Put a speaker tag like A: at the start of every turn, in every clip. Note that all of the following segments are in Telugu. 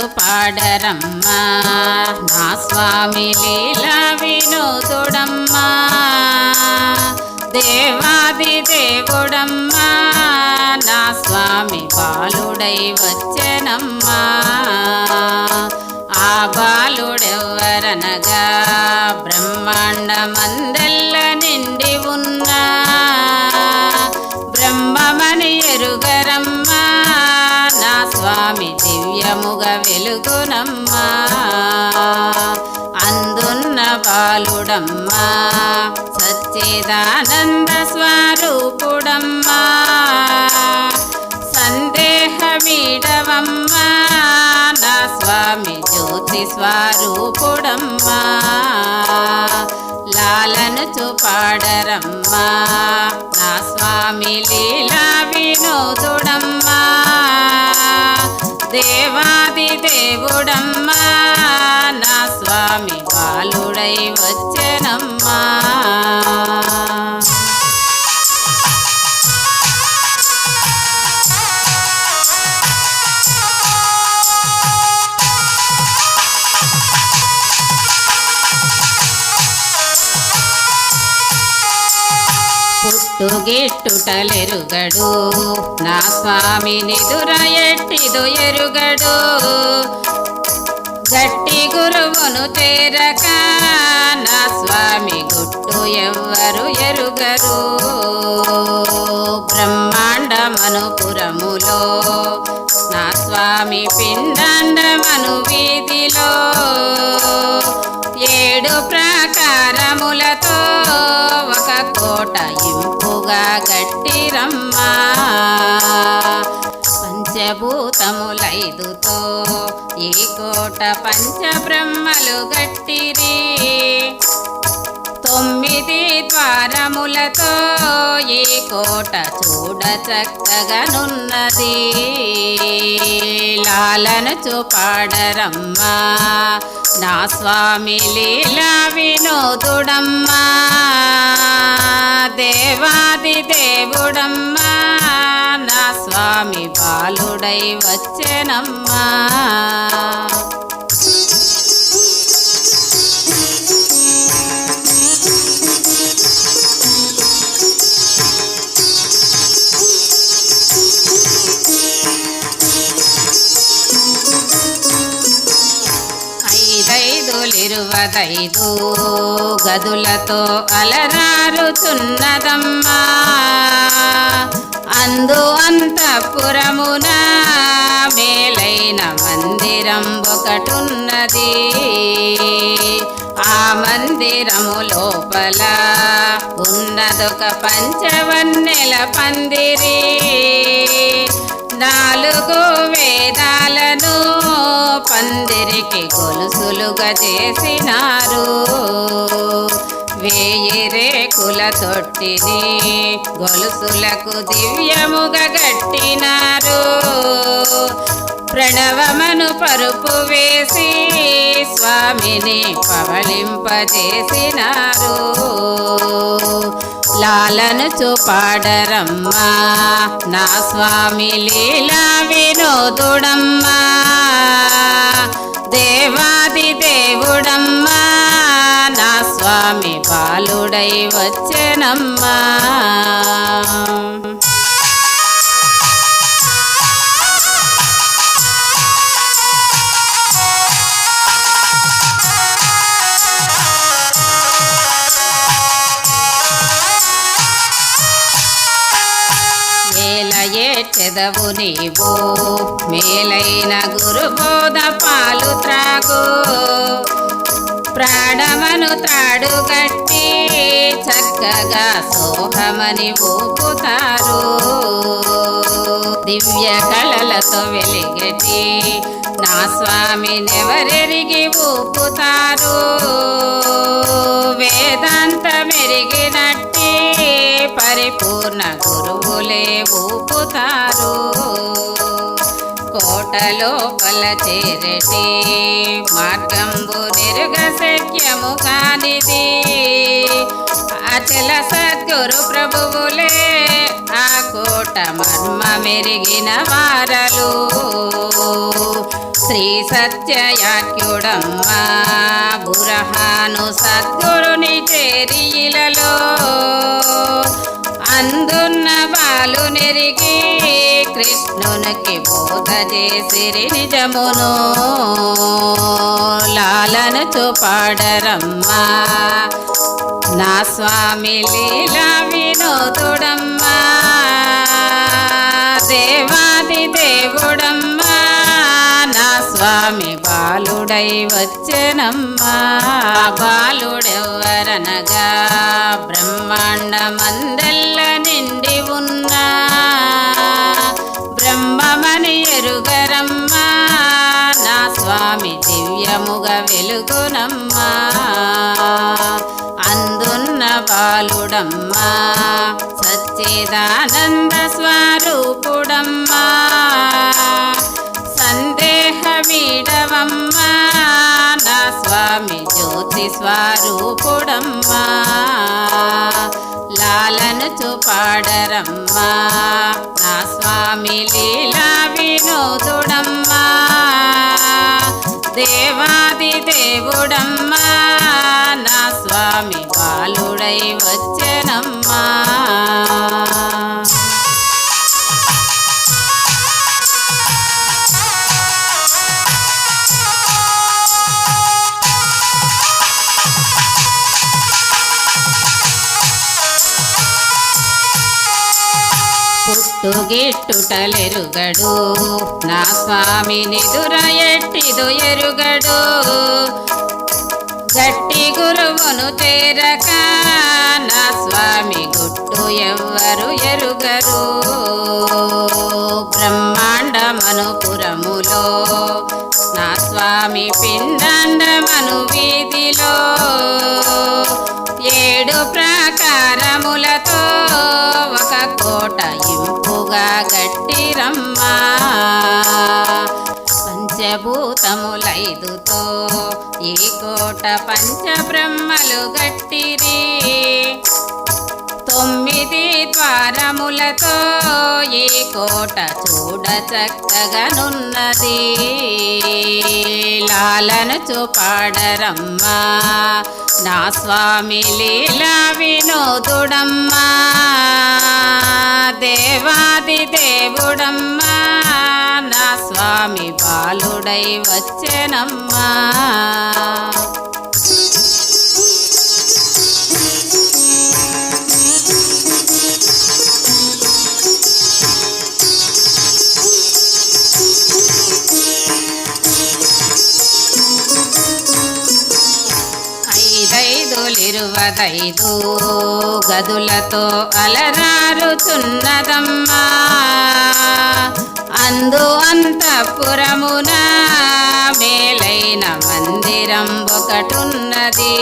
A: లాలనుచు పాడరమ్మా. నా స్వామి లీల వినోదుడమ్మా. దేవాది దేవుడమ్మా. నా స్వామి బాలుడై వచ్చనమ్మా. ఆ బాలుడెవ్వరనగా బ్రహ్మాండమందెల్ల దివ్యముగా వెలుగునమ్మా. అందున్న బాలుడమ్మా సచ్చిదానంద స్వరూపుడమ్మా. సందేహమీడవమ్మా నా స్వామి జ్యోతి స్వరూపుడమ్మా. లాలను చూపాడరమ్మా నా స్వామి లీలా వినోదుడమ్మా. దేవాది దేవుడమ్మా నా స్వామి బాలుడై వచ్చనమ్మా. పుట్టుగిట్టుటలెరుగడు నా స్వామి నిదుర ఎట్టిదు ఎరుగడు. గట్టి గురువును చేరక నా స్వామి గుట్టు ఎవ్వరు ఎరుగరు. బ్రహ్మాండమనుపురములో నా స్వామి పిండాండమను వీధిలో ఏడు ప్రాకారములతో గట్టిరమ్మా. పంచభూతములైదుతో ఈ కోట పంచబ్రహ్మలు గట్టిరి. తొమ్మిది ద్వారములతో ఈ కోట చూడ చక్కగనున్నది. లాలను చూపాడరమ్మా నా స్వామి లీలా వినోదుడమ్మా దేవాది దేవుడమ్మా నా స్వామి బాలుడై వచ్చెనమ్మా. ఐదైదులిరువదైదు గదులతో అలరారుతున్నదమ్మా. అందు అంతఃపురమున మేలైన మందిరం ఒకటున్నది. ఆ మందిరము లోపల ఉన్నదొక పంచవన్నెల పందిరి. నాలుగు వేదాలను పందిరికి గొలుసులుగా చేసినారు. వేయి రేకుల తొట్టిని గొలుసులకు దివ్యముగా గట్టినారు ప్రణవమను పరుపు వేసి స్వామిని పవళింపజేసినారు లాలను చూపాడరమ్మా నా స్వామి లీలా వినోదుడమ్మా. దేవాది దేవుడమ్మా. నా స్వామి బాలుడై వచ్చెనమ్మా. మేలయే చెదవు నీవు. మేలైన గురుబోధ పాలు త్రాగు. ప్రాణమను త్రాడు గట్టి చక్కగా సోహమని ఊపుతారు. దివ్య కళలతో వెలిగటి నా స్వామి నెవరెరిగి ఊపుతారు. వేదాంత మెరిగినట్టి పరిపూర్ణ గురువులే ఊపుతారు. కోటలోపల చేరటి. మార్గంబు నిరుగ శక్యము కానిది. అచల సద్గురు ప్రభువులే ఆ కోట మర్మ మెరిగిన వారలు. శ్రీ సత్యయాక్యుడమ్మ బురహాను సద్గురుని చేరియిలలో అందున్న బాలు నెరిగి కృష్ణునికి బోధ చేసిరి నిజమును లాలను చూపాడరమ్మా నా స్వామి లీలా వినోదుడమ్మా. దేవాది దేవుడమ్మా. నా స్వామి బాలుడై వచ్చెనమ్మా. బాలుడెవ్వరనగా బ్రహ్మాండ బాలుడమ్మా సచ్చిదానంద స్వరూపుడమ్మా సందేహమీడవమ్మా నా స్వామి జ్యోతి స్వరూపుడమ్మా లాలను చూపాడరమ్మా నా స్వామి లీలా వినోదుడమ్మా దేవాది దేవుడమ్మా స్వామి బాలుడై వచ్చనమ్మా. పుట్టుగిట్టుటలెరుగడు. నా స్వామి నిదుర ఎట్టిదు ఎరుగడు. గట్టి గురువును చేరక నా స్వామి గుట్టు ఎవ్వరు ఎరుగరు. బ్రహ్మాండమనుపురములో నా స్వామి పిండాండమను వీధిలో. ఏడు ప్రాకారములతో ఒక కోట ఇంపుగా గట్టిరమ్మా. పంచభూతములైదుతో ఈ కోట పంచబ్రహ్మలు గట్టిరి. తొమ్మిది ద్వారములతో ఈ కోట చూడ చక్కగనున్నది. లాలను చూపాడరమ్మా నా స్వామి లీలా వినోదుడమ్మా దేవాది దేవుడమ్మా నా స్వామి తోడై వచ్చేనమ్మా. ఐదైదులిరువదైదు గదులతో అలరారుతున్నదమ్మా. అందు అంతఃపురమున మేలైన మందిరం ఒకటున్నది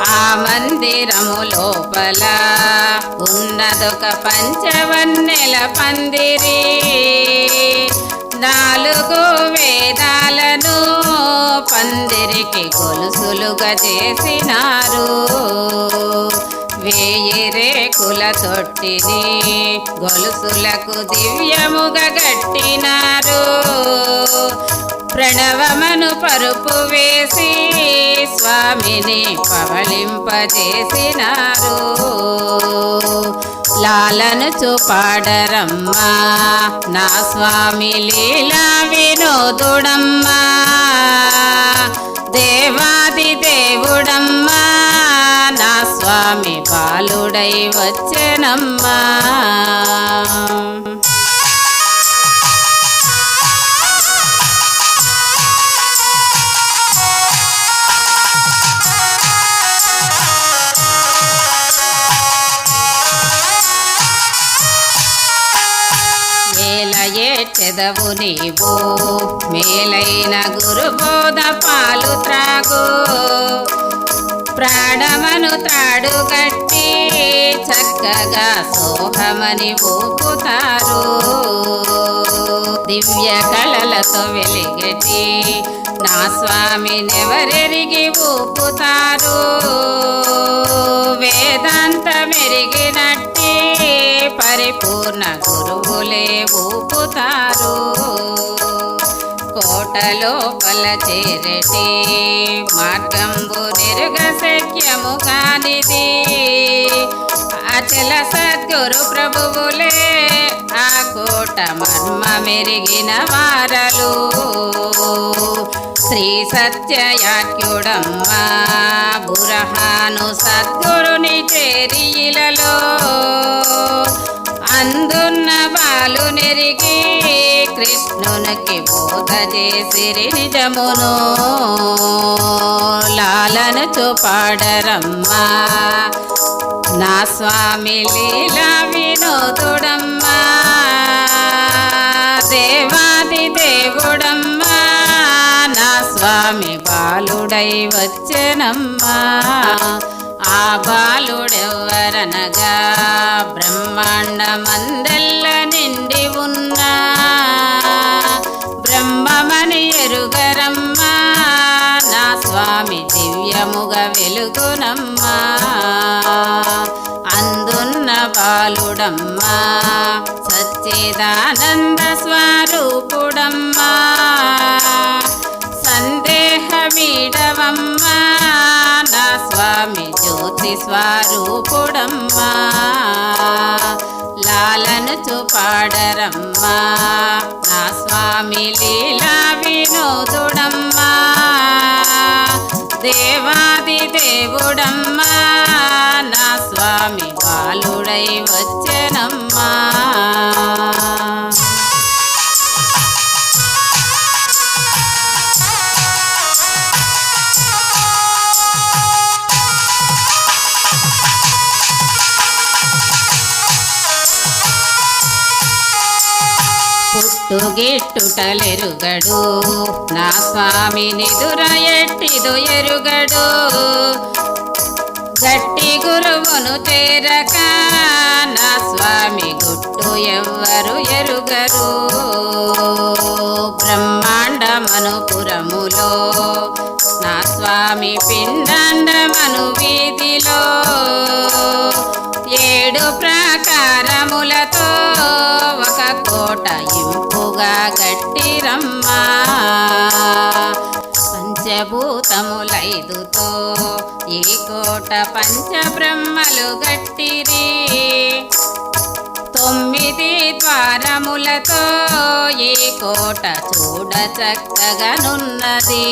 A: ఆ మందిరము లోపల ఉన్నదొక పంచవన్నెల పందిరి. నాలుగు వేదాలను పందిరికి గొలుసులుగా చేసినారు. వేయి రేకుల తొట్టిని గొలుసులకు దివ్యముగా గట్టినారు ప్రణవమను పరుపు వేసి స్వామిని పవలింపజేసినారు లాలను చూపాడరమ్మా నా స్వామి లీలా వినోదుడమ్మా దేవాది దేవుడమ్మా స్వామి బాలుడై వచ్చెనమ్మా. మేల నీవు మేలైన గురుబోధ పాలు త్రాగు. ప్రాణమను త్రాడు కట్టి చక్కగా సోహమని ఊపుతారు. దివ్య కళలతో వెలిగటి నా స్వామినెవరెరిగి ఊపుతారు? వేదాంత మెరిగినట్టి పరిపూర్ణ గురువులే ఊపుతారు. కోట లోపల చేరటి మార్గంబు నిరుగ సఖ్యము కానిది. అచల సద్గురు ప్రభువులే ఆ కోట మర్మ మెరిగిన వారలు. శ్రీ సత్యయాక్యుడమ్మ బురహాను సద్గురుని చేరియిలలో. అందున్న బాలు నెరిగి కృష్ణునికి బోధ చేసిరి నిజమును లాలను చూపాడరమ్మా నా స్వామి లీలా వినోదుడమ్మా. దేవాది దేవుడమ్మా. నా స్వామి బాలుడై వచ్చెనమ్మా. ఆ బాలుడెవ్వరనగా బ్రహ్మాండమందెల్ల దివ్యముగా వెలుగునమ్మా. అందున్న బాలుడమ్మా. సచ్చిదానంద స్వరూపుడమ్మా. సందేహమీడవమ్మా నా స్వామి జ్యోతి స్వరూపుడమ్మా. లాలను చూపాడరమ్మా నా స్వామి లీలా దేవాది దేవుడమ్మా నా స్వామి బాలుడై వచ్చనమ్మా. పుట్టుగిట్టుటలెరుగడు నా స్వామిని నిదుర ఎట్టిదు గట్టి గురువును చేరక నా స్వామి గుట్టు ఎవ్వరు ఎరుగరు. బ్రహ్మాండమను పురములో నా స్వామి పిండాండమను వీధిలో. ఏడు ప్రాకారములతో ఒక కోట ఇంపుగా గట్టిరమ్మా పంచభూతములైదుతో ఈ కోట పంచబ్రహ్మలు గట్టిరి. తొమ్మిది ద్వారములతో ఈ కోట చూడ చక్కగానున్నది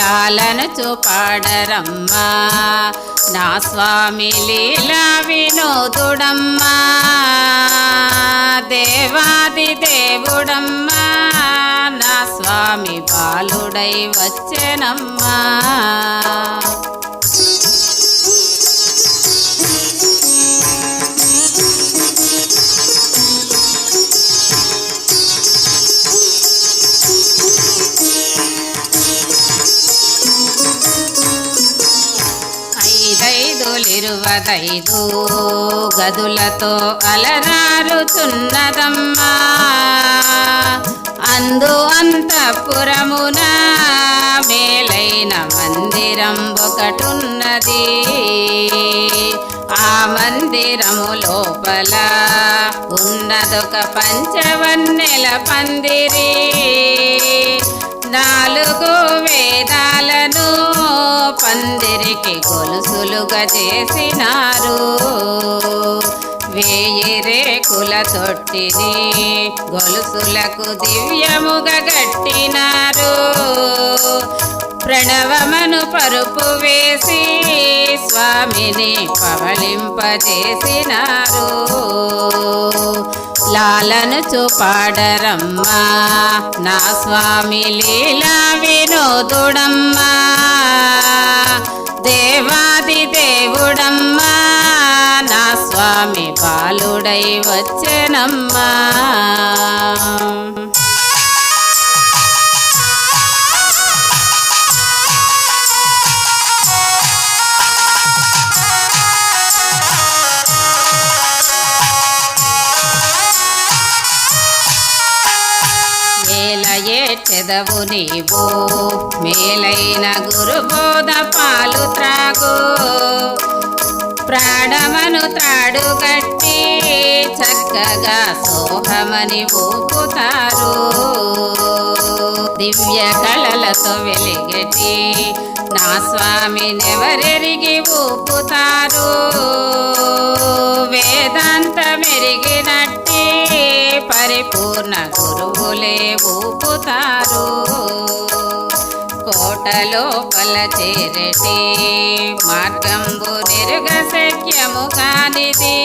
A: లాలను చూపాడరమ్మా నా స్వామి లీలా వినోదుడమ్మా దేవాది దేవుడమ్మా. స్వామి బాలుడై వచ్చెనమ్మా. ఐదైదులిరువదైదు గదులతో అలరారుతున్నదమ్మా. అందు అంతఃపురమున మేలైన మందిరం ఒకటున్నది ఆ మందిరము లోపల ఉన్నదొక పంచవన్నెల పందిరి. నాలుగు వేదాలను పందిరికి గొలుసులుగా చేసినారు. వేయి రేకుల తొట్టిని గొలుసులకు దివ్యముగా గట్టినారు ప్రణవమను పరుపు వేసి స్వామిని పవళింపజేసినారు లాలను చూపాడరమ్మా నా స్వామి లీలా వినోదుడమ్మా దేవాది దేవుడమ్మా స్వామి బాలుడై వచ్చెనమ్మా. మేల నీవు మేలైన గురుబోధ పాలు త్రాగు. ప్రాణమను త్రాడు కట్టి చక్కగా సోహమని ఊపుతారు. దివ్య కళలతో వెలిగటి నా స్వామినెవరెరిగి ఊపుతారు? వేదాంత మెరిగినట్టి పరిపూర్ణ గురువులే ఊపుతారు. కోటలోపల చేరటి మార్గంబు నిరుగ శక్యము కానిది.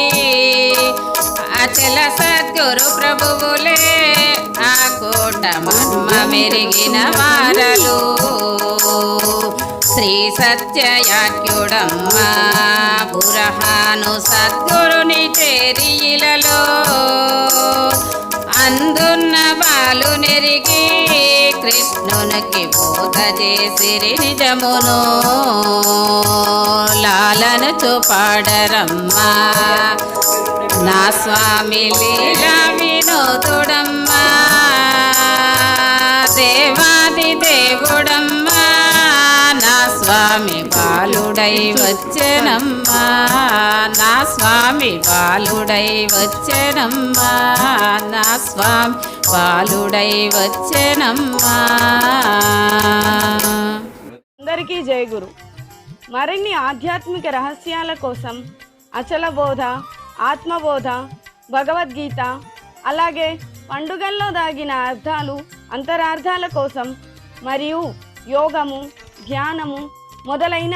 A: అచల సద్గురు ప్రభువులే ఆ కోట మన్మ మెరిగిన వారలు. శ్రీ సత్యయాక్యుడమ్మ బురహాను సద్గురుని చేరియిలలో అందున్న బాలు నెరిగి కృష్ణునికి బోధ చేసిరి నిజమును లాలను చూపాడరమ్మా నా స్వామి లీలా వినోదుడమ్మా. దేవాది బాలుడై వచ్చెనమ్మా నా స్వామి బాలుడై వచ్చెనమ్మా నా స్వామి బాలుడై వచ్చెనమ్మా
B: అందరికీ జై గురు. మరిన్ని ఆధ్యాత్మిక రహస్యాల కోసం అచల బోధ ఆత్మబోధ భగవద్గీత అలాగే పండుగల్లో దాగిన అర్థాలు అంతరార్థాల కోసం మరియు యోగము ధ్యానము మొదలైన